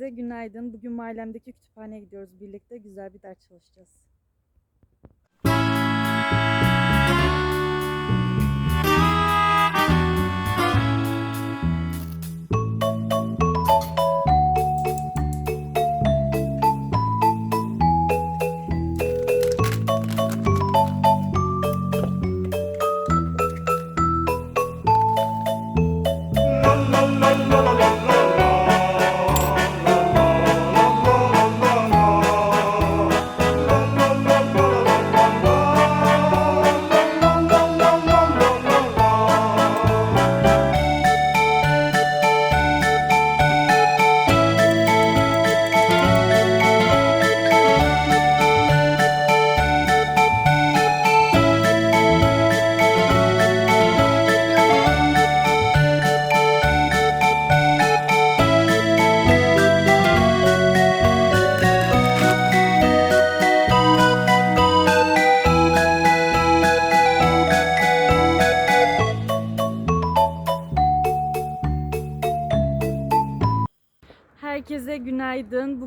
Herkese günaydın. Bugün mahallemdeki kütüphaneye gidiyoruz birlikte. Güzel bir ders çalışacağız.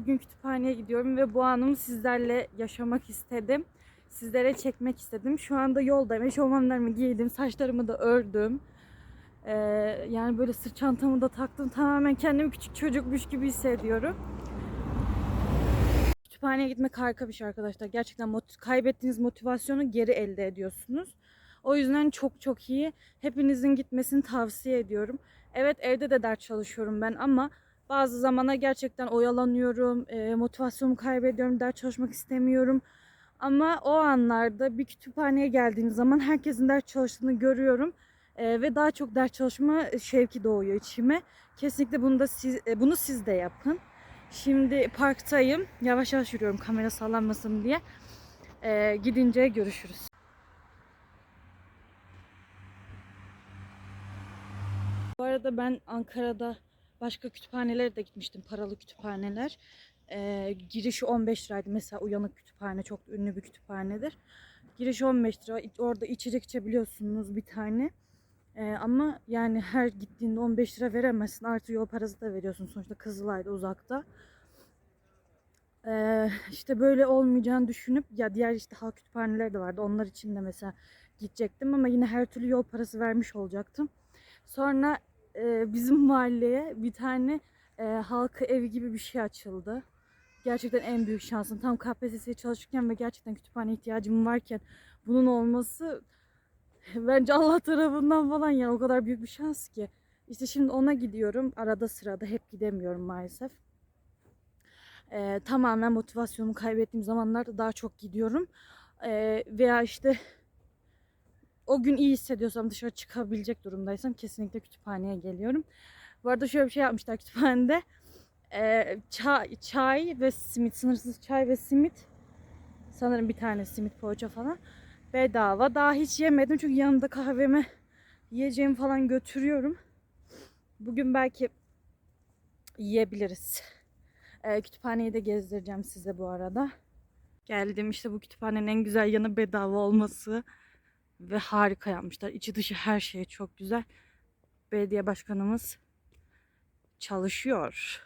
Bugün kütüphaneye gidiyorum ve bu anımı sizlerle yaşamak istedim. Sizlere çekmek istedim. Şu anda yoldayım. Eşofmanlarımı giydim. Saçlarımı da ördüm. Ee, yani böyle sırt çantamı da taktım. Tamamen kendimi küçük çocukmuş gibi hissediyorum. Kütüphaneye gitmek harika bir şey arkadaşlar. Gerçekten mot- kaybettiğiniz motivasyonu geri elde ediyorsunuz. O yüzden çok çok iyi. Hepinizin gitmesini tavsiye ediyorum. Evet evde de ders çalışıyorum ben ama bazı zamana gerçekten oyalanıyorum, e, motivasyonumu kaybediyorum, ders çalışmak istemiyorum. Ama o anlarda bir kütüphaneye geldiğim zaman herkesin ders çalıştığını görüyorum E, ve daha çok ders çalışma şevki doğuyor içime. Kesinlikle bunu da siz, e, bunu siz de yapın. Şimdi parktayım. Yavaş yavaş yürüyorum kamera sallanmasın diye. E, gidince görüşürüz. Bu arada ben Ankara'da başka kütüphanelere de gitmiştim. Paralı kütüphaneler. Ee, girişi 15 liraydı. Mesela Uyanık Kütüphane çok ünlü bir kütüphanedir. Girişi 15 lira. Orada içecek içebiliyorsunuz bir tane. Ee, ama yani her gittiğinde 15 lira veremezsin. Artı yol parası da veriyorsun. Sonuçta Kızılay'da uzakta. Ee, işte böyle olmayacağını düşünüp ya diğer işte halk kütüphaneleri de vardı. Onlar için de mesela gidecektim ama yine her türlü yol parası vermiş olacaktım. Sonra e, bizim mahalleye bir tane e, halkı evi gibi bir şey açıldı. Gerçekten en büyük şansım. Tam KPSS'ye çalışırken ve gerçekten kütüphane ihtiyacım varken bunun olması bence Allah tarafından falan yani o kadar büyük bir şans ki. İşte şimdi ona gidiyorum. Arada sırada hep gidemiyorum maalesef. E, tamamen motivasyonumu kaybettiğim zamanlarda daha çok gidiyorum. E, veya işte o gün iyi hissediyorsam dışarı çıkabilecek durumdaysam kesinlikle kütüphaneye geliyorum. Bu arada şöyle bir şey yapmışlar kütüphanede. Ee, çay, çay ve simit, sınırsız çay ve simit. Sanırım bir tane simit poğaça falan. Bedava. Daha hiç yemedim çünkü yanında kahvemi yiyeceğimi falan götürüyorum. Bugün belki yiyebiliriz. Ee, kütüphaneyi de gezdireceğim size bu arada. Geldim işte bu kütüphanenin en güzel yanı bedava olması ve harika yapmışlar. İçi dışı her şey çok güzel. Belediye başkanımız çalışıyor.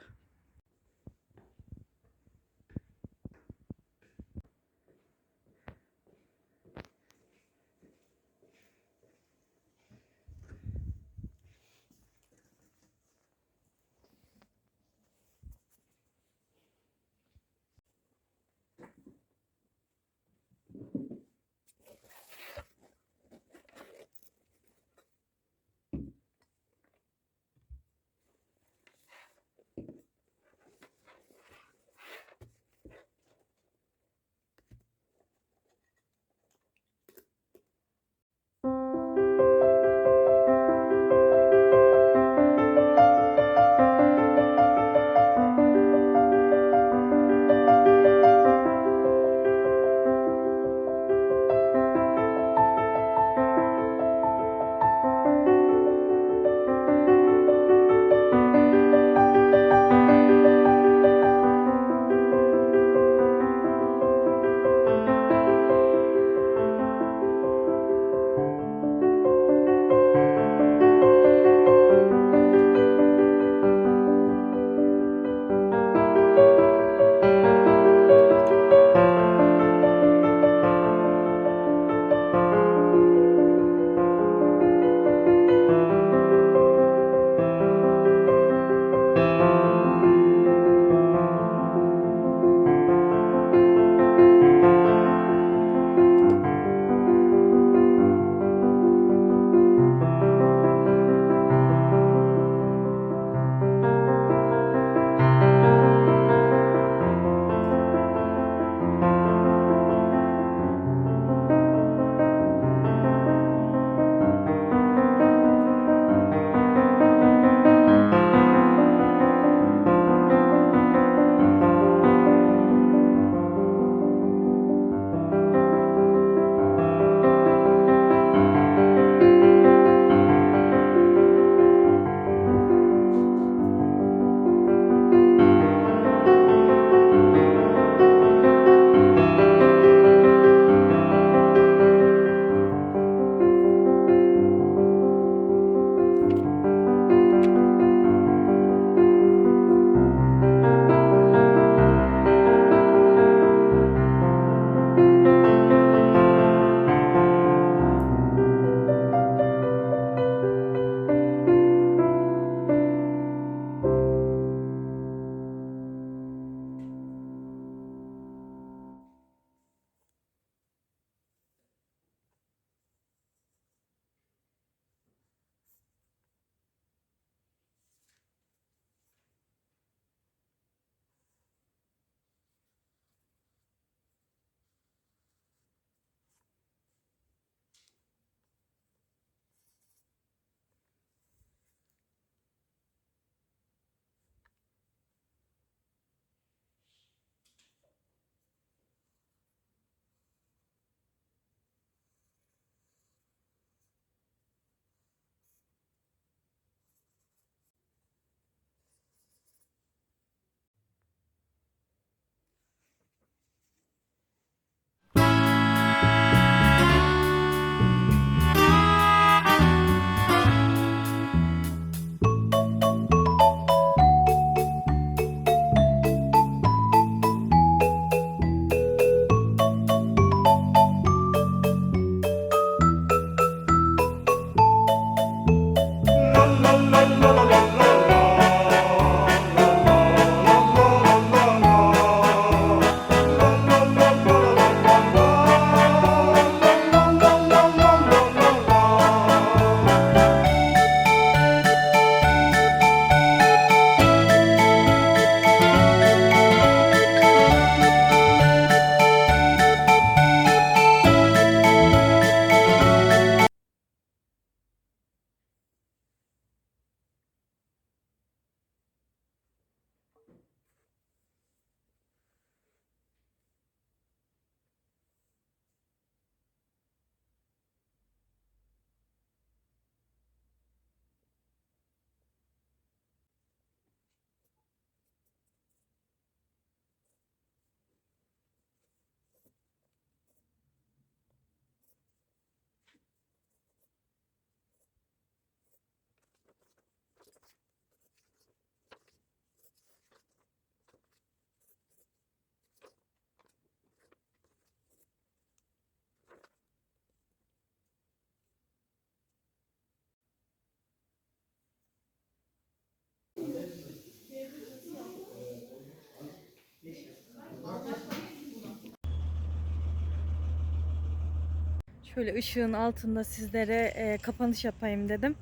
Şöyle ışığın altında sizlere e, kapanış yapayım dedim.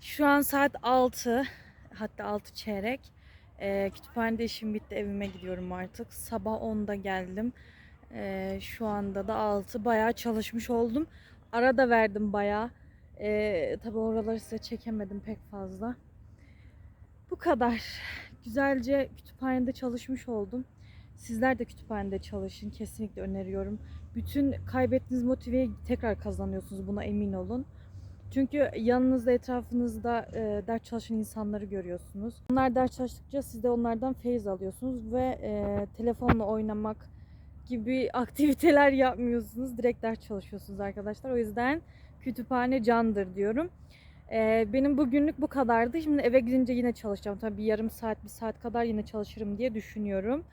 Şu an saat 6 hatta 6 çeyrek. E, kütüphanede işim bitti evime gidiyorum artık. Sabah 10'da geldim. E, şu anda da 6 bayağı çalışmış oldum. Ara da verdim bayağı. E, tabii oraları size çekemedim pek fazla. Bu kadar. Güzelce kütüphanede çalışmış oldum. Sizler de kütüphanede çalışın. Kesinlikle öneriyorum. Bütün kaybettiğiniz motiveyi tekrar kazanıyorsunuz. Buna emin olun. Çünkü yanınızda, etrafınızda e, ders çalışan insanları görüyorsunuz. Onlar ders çalıştıkça siz de onlardan feyiz alıyorsunuz ve e, telefonla oynamak gibi aktiviteler yapmıyorsunuz. Direkt ders çalışıyorsunuz arkadaşlar. O yüzden kütüphane candır diyorum. E, benim bugünlük bu kadardı. Şimdi eve gidince yine çalışacağım. Tabii bir yarım saat, bir saat kadar yine çalışırım diye düşünüyorum.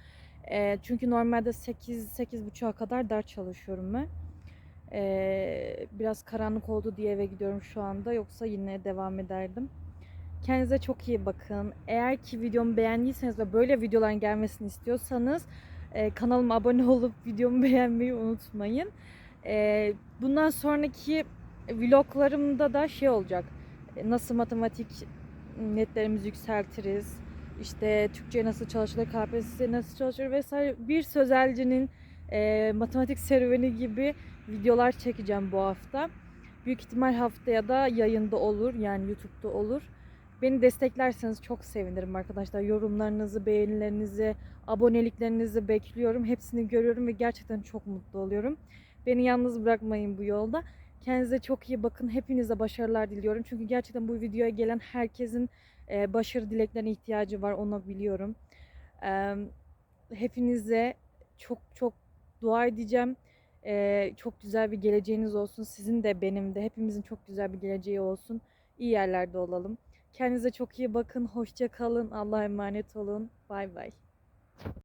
E, çünkü normalde 8-8.30'a kadar ders çalışıyorum ben. Ee, biraz karanlık oldu diye eve gidiyorum şu anda. Yoksa yine devam ederdim. Kendinize çok iyi bakın. Eğer ki videomu beğendiyseniz ve böyle videoların gelmesini istiyorsanız e, kanalıma abone olup videomu beğenmeyi unutmayın. E, bundan sonraki vloglarımda da şey olacak. E, Nasıl matematik netlerimizi yükseltiriz. İşte Türkçe nasıl çalışılır, KPSS nasıl çalışır vesaire. Bir sözelcinin e, matematik serüveni gibi videolar çekeceğim bu hafta. Büyük ihtimal haftaya da yayında olur yani YouTube'da olur. Beni desteklerseniz çok sevinirim arkadaşlar. Yorumlarınızı, beğenilerinizi, aboneliklerinizi bekliyorum. Hepsini görüyorum ve gerçekten çok mutlu oluyorum. Beni yalnız bırakmayın bu yolda. Kendinize çok iyi bakın. Hepinize başarılar diliyorum. Çünkü gerçekten bu videoya gelen herkesin e, başarı dileklerine ihtiyacı var. Onu biliyorum. E, hepinize çok çok dua edeceğim. Ee, çok güzel bir geleceğiniz olsun. Sizin de benim de hepimizin çok güzel bir geleceği olsun. İyi yerlerde olalım. Kendinize çok iyi bakın. Hoşça kalın. Allah'a emanet olun. Bay bay.